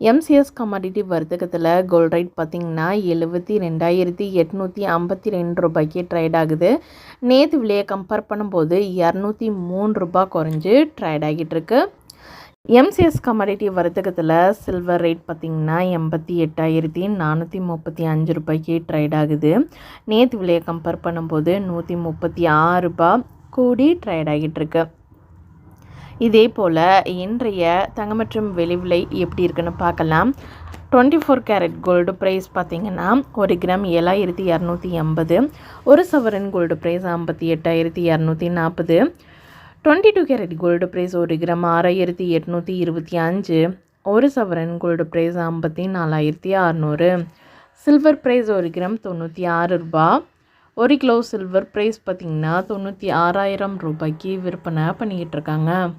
MCS commodity வர்த்தகத்தில் gold rate பார்த்திங்கன்னா எழுபத்தி ரெண்டாயிரத்தி எட்நூற்றி ஐம்பத்தி ரெண்டு ரூபாய்க்கு ட்ரேட் ஆகுது. நேற்று விலையை கம்பேர் பண்ணும்போது இரநூத்தி மூணு ரூபாய் குறைஞ்சி ட்ரேட் ஆகிட்டு இருக்கு. எம்சிஎஸ் கமாடிட்டி வர்த்தகத்தில் சில்வர் ரேட் பார்த்திங்கன்னா எண்பத்தி எட்டாயிரத்தி நானூற்றி முப்பத்தி அஞ்சு ரூபாய்க்கு ட்ரேட் ஆகுது. நேற்று விலையை கம்பேர் பண்ணும்போது நூற்றி முப்பத்தி ஆறு ரூபாய் கூடி ட்ரேட் ஆகிட்டு இதே போல் இன்றைய தங்கமற்றும் வெளிவிலை எப்படி இருக்குன்னு பார்க்கலாம். Twenty four carat gold price பார்த்திங்கன்னா ஒரு கிராம் ஏழாயிரத்தி இரநூத்தி எண்பது ஒரு சவரன் கோல்டு ப்ரைஸ் ஐம்பத்தி எட்டாயிரத்தி இரநூத்தி நாற்பது twenty two carat gold price ஒரு கிராம் ஆறாயிரத்தி எட்நூற்றி இருபத்தி அஞ்சு ஒரு சவரன் கோல்டு ப்ரைஸ் ஐம்பத்தி நாலாயிரத்தி அறநூறு. சில்வர் ப்ரைஸ் ஒரு கிராம் தொண்ணூற்றி ஆறு ரூபா. ஒரு கிலோ சில்வர் ப்ரைஸ் பார்த்திங்கன்னா தொண்ணூற்றி ஆறாயிரம் ரூபாய்க்கு விற்பனை பண்ணிக்கிட்டு இருக்காங்க.